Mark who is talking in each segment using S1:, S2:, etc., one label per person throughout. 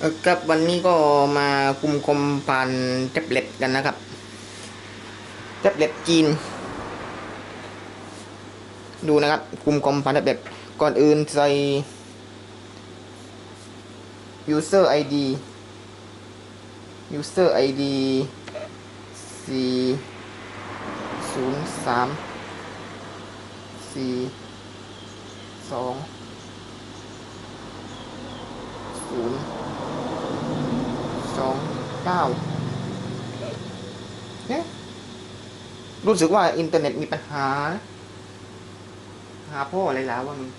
S1: ครับวันนี้ก็มาคุมคมผ่านแท็บเล็ตกันนะครับ แท็บเล็ตจีน ดูนะครับคุมคมผ่านแท็บเล็ตก่อนอื่นใส่ user id user id สี่ศูนย์สามสี่สองศูนย์ สองเก้าเอ๊ะ รู้สึกว่าอินเทอร์เน็ตมีปัญหา หาพ่ออะไรแล้วว่ามึง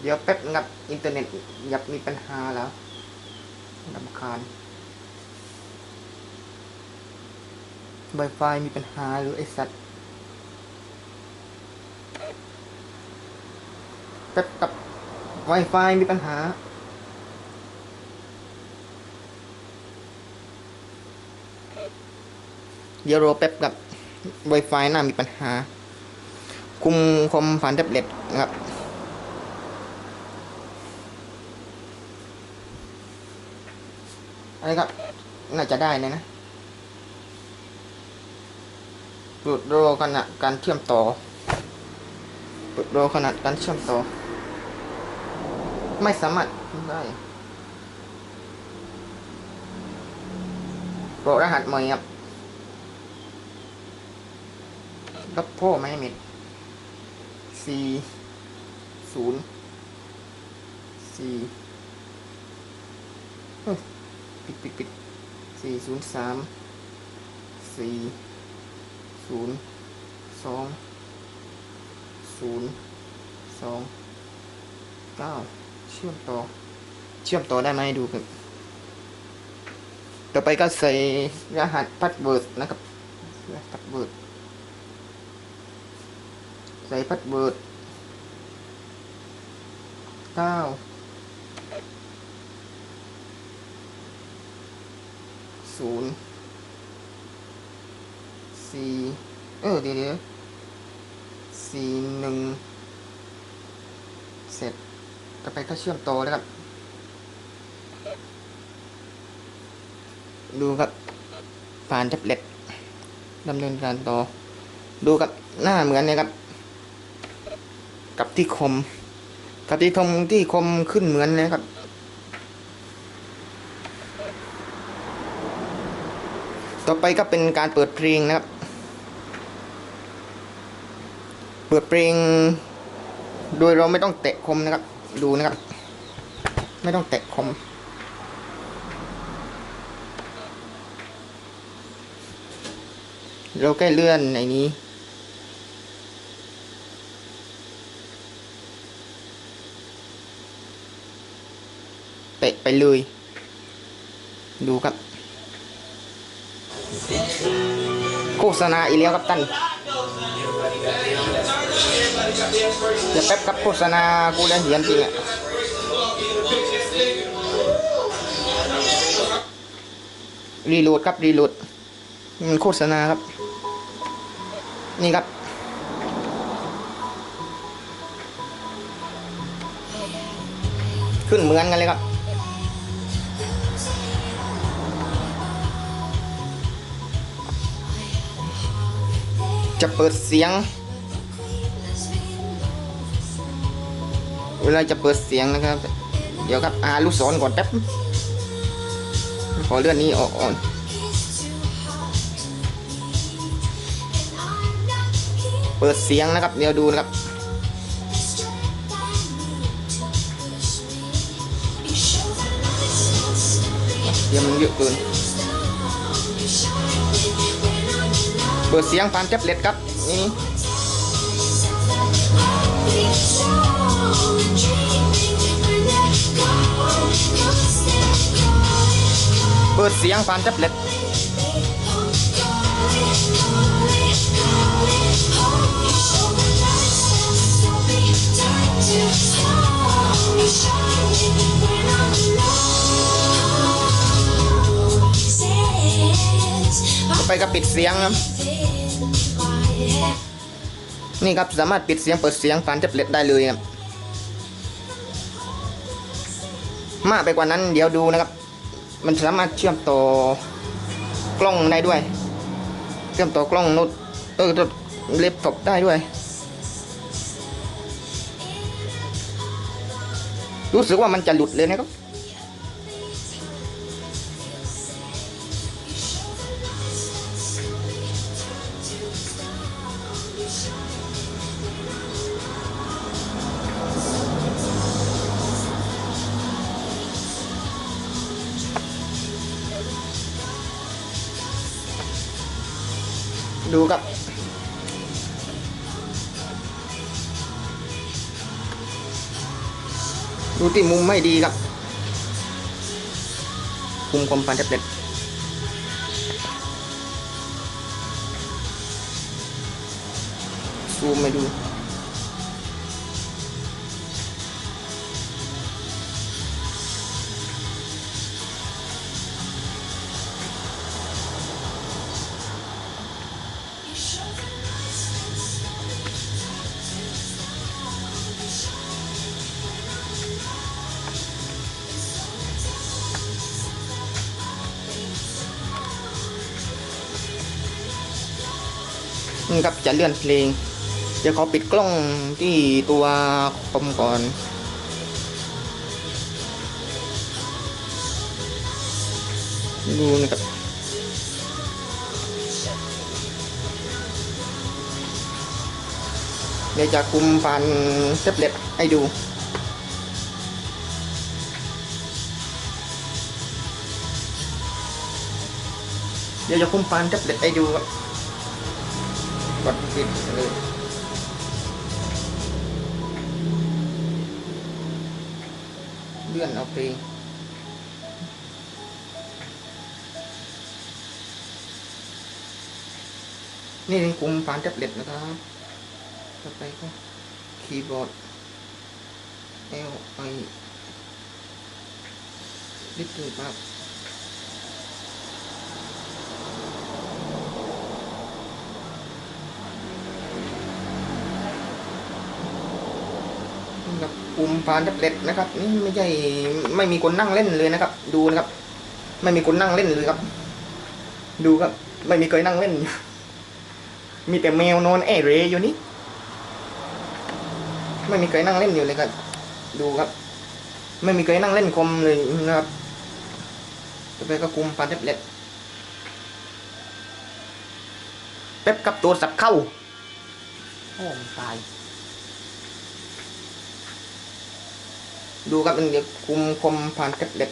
S1: เดี๋ยวแป๊บงับอินเทอร์เน็ตอยากมีปัญหาแล้วลำคาญ Wi-Fi มีปัญหาหรือไอสัตว์แป๊บกับ Wi-Fi มีปัญหา เดี๋ยวรอแป๊บกับ Wi-Fi น่ามีปัญหา คุมคอมผ่านแท็บเล็ตนะครับอะไรครับ น่าจะได้นะนะเปิดรอขณะการเชื่อมต่อเปิดรอขณะการเชื่อมต่อ ไม่สามารถได้กรอรหัสใหม่ครับ รับพ่อไม่ให้มิดสี่ศูนย์สี่ปิดปิดปิดสี่ศูนย์สามสี่ศูนย์สองศูนย์สองเก้าเชื่อมต่อ เชื่อมต่อได้ไหมดูกันต่อไปก็ใส่รหัสพาสเวิร์ดนะครับรหัสพาสเวิร์ด ใส่พัดเบิร์ดเก้าศูนย์สี่เออเดี๋ยวเดี๋ยวสี่หนึ่งเสร็จต่อไปก็เชื่อมต่อนะครับ ดูครับผ่านแท็บเล็ตดำเนินการต่อ ดูกับหน้าเหมือนเนี่ยครับ กับที่คมกับที่คมที่คมขึ้นเหมือนเลยครับ ต่อไปก็เป็นการเปิดเพลงนะครับ เปิดเพลง โดยเราไม่ต้องแตะคมนะครับ ดูนะครับ ไม่ต้องแตะคมเราแค่เลื่อนในนี้ เตะไปเลย ดูครับ โฆษณาอีกแล้วครับท่านเดี๋ยวแป๊บครับโฆษณากูได้เห็นจริงอะรีโหลดครับรีโหลดมันโฆษณาครับ นี่ครับขึ้นเหมือนกันเลยครับ จะเปิดเสียง เวลาจะเปิดเสียงนะครับ เดี๋ยวครับอาลูกศรก่อนแป๊บ ขอเลื่อนนี้ออกก่อนเปิดเสียงนะครับ เดี๋ยวดูนะครับ เดี๋ยวมันเยอะเกิน เปิดเสียงผ่านแท็บเล็ตค ไปก็ปิดเสียงครับ นี่ครับสามารถปิดเสียงเปิดเสียงผ่านแท็บเล็ตได้เลยครับมากไปกว่านั้นเดี๋ยวดูนะครับ มันสามารถเชื่อมต่อกล้องได้ด้วย เชื่อมต่อกล้องน้ตเออเล็บตบได้ด้วย รู้สึกว่ามันจะหลุดเลยนะครับ ดูกับ ดูที่มุมไม่ดีครับ คุมความปันแท็บเล็ตซูมไปดู นี่ครับจะเลื่อนเพลง เดี๋ยวขอปิดกล้องที่ตัวคอมก่อนดูนะครับเดี๋ยวจะคุมฟันแท็บเล็ตให้ดูเดี๋ยวจะคุมฟันแท็บเล็ตให้ดูครับ กดปิดเลยเลื่อนเอาเพลงนี่เป็นกลุ่มฟานแท็บเล็ตนะครับต่อไปก็คีย์บอร์ด L I ลิตเติ้ลปั๊บ กับ ปุ่มฟานแท็บเล็ตนะครับนี่ไม่ใช่ไม่มีคนนั่งเล่นเลยนะครับ ดูนะครับ ไม่มีคนนั่งเล่นเลยครับ ดูครับ ไม่มีเคยนั่งเล่น มีแต่แมวนอนแอเรอยู่นี่ไม่มีเคยนั่งเล่นอยู่เลยครับ ดูครับ ไม่มีเคยนั่งเล่นคมเลยนะครับต่อไปก็คุมฟานแท็บเล็ตเป๊ปกับตัวสับเข้าโอ้มันตาย ดูครับมันเดี๋ยวคุมคมผ่านแท็บเล็ต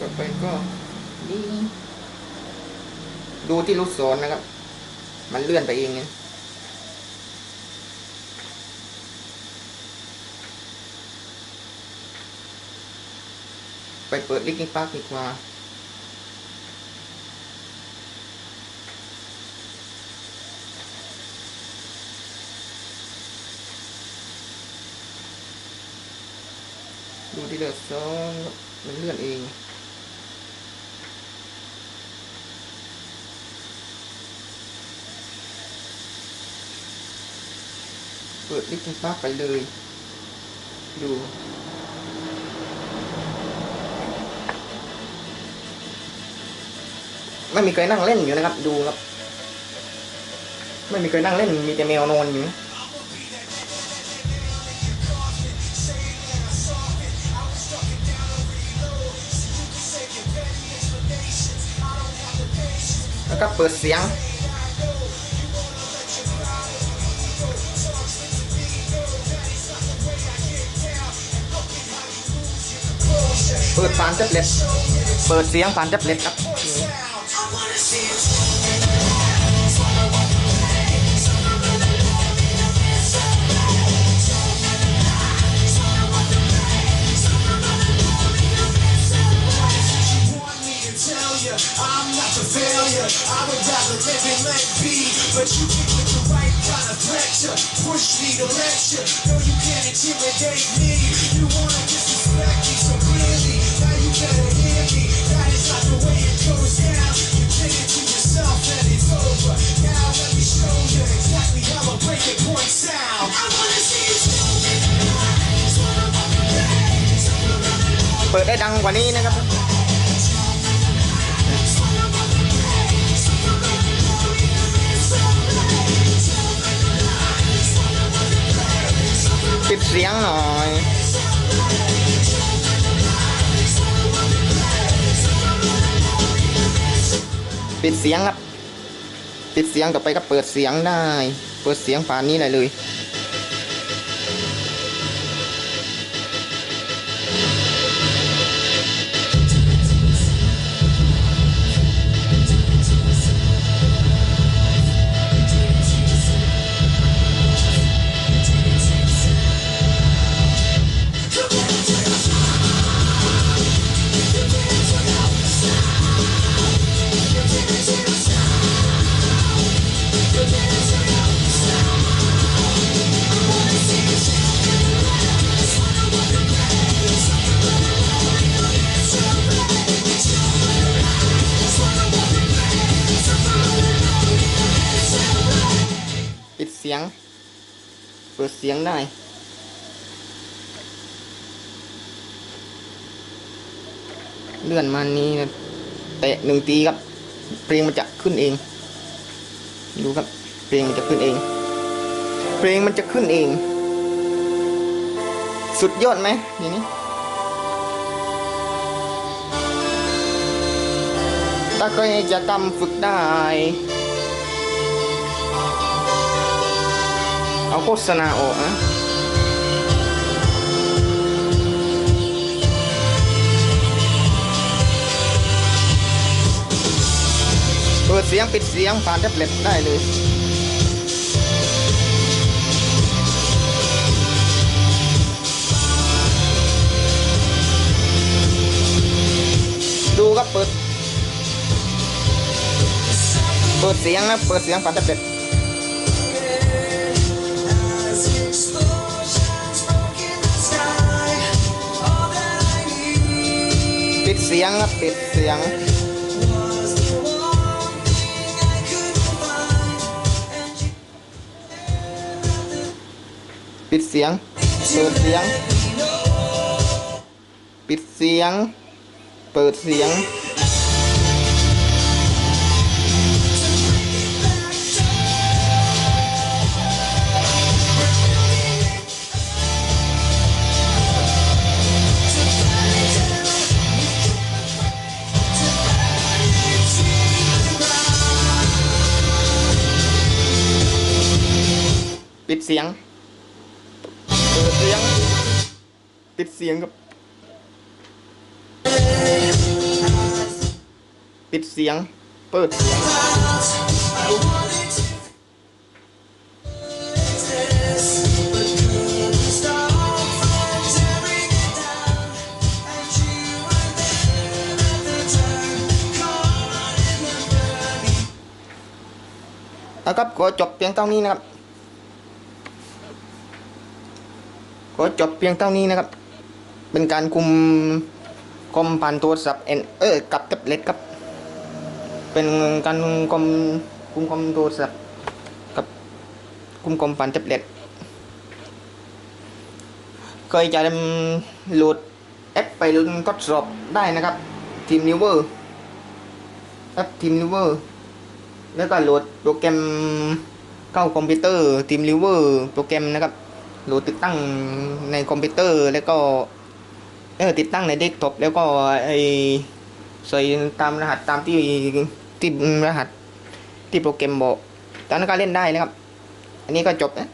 S1: ต่อไปก็นี่ดูที่ลูกศรนะครับ มันเลื่อนไปเองไง ไปเปิดลิงกิ้งปาร์กดีกว่า ดูที่เลือดซองมันเลื่อนเองเปิดลิงกิ้งปาร์กไปเลย ดู ไม่มีใครนั่งเล่นอยู่นะครับ ดูครับ ไม่มีใครนั่งเล่นมีแต่แมวนอนอยู่นะแล้วก็เปิดเสียงเปิดฟานแท็บเล็ตเปิดเสียงฟานแท็บเล็ตครับ
S2: a I'm not the failure. I would rather live and let be. But you think with the right kind of pressure. Push me to lecture. No, you can't intimidate me. You wanna
S1: เกว่านี้นะครับปิดเสียงหน่อยปิดเสียงครับปิดเสียงต่อไปก็เปิดเสียงได้ เปิดเสียงป่านนี้ได้เลย สียง เปิดเสียงได้ เลื่อนมานี้นะเตะหนึ่งตีครับ เพลงมันจะขึ้นเอง ดูครับ เพลงมันจะขึ้นเอง เพลงมันจะขึ้นเอง สุดยอดไหมอย่างนี้ถ้าใครจะกำฝึกได้ เอาโฆษณาออกนะเปิดเสียงปิดเสียงผ่านแท็บเล็ตได้เลยดูครับเปิด เปิดเสียงนะ เปิดเสียงผ่านแท็บเล็ต เสียงครับปิดเสียง ปิดเสียงเปิดเสียง ปิดเสียง เปิดเสียง ปิดเสียง เปิดเสียง ปิดเสียงครับ ปิดเสียง เปิดเสียง นะครับขอจบเพียงเท่านี้นะครับ ขอจบเพียงเท่านี้นะครับ เป็นการคุมคอมผ่านโทรศัพท์เอ็นเออกับแท็บเล็ตครับ เป็นการคุมคุมคอมโทรศัพท์กับคุมคอมผ่านแท็บเล็ตเคยจะโหลดแอปไปทดสอบได้นะครับทีมนิวเวอร์แอปทีมนิวเวอร์แล้วก็โหลดโปรแกรมเข้าคอมพิวเตอร์ทีมลิเวอร์โปรแกรมนะครับ หลดติดตั้งในคอมพิวเตอร์แล้วก็เออติดตั้งในเดสก์ท็อปแล้วก็ไอใส่ตามรหัสตามที่ที่รหัสที่โปรแกรมบอกตอนนั้นก็เล่นได้นะครับ อันนี้ก็จบนะ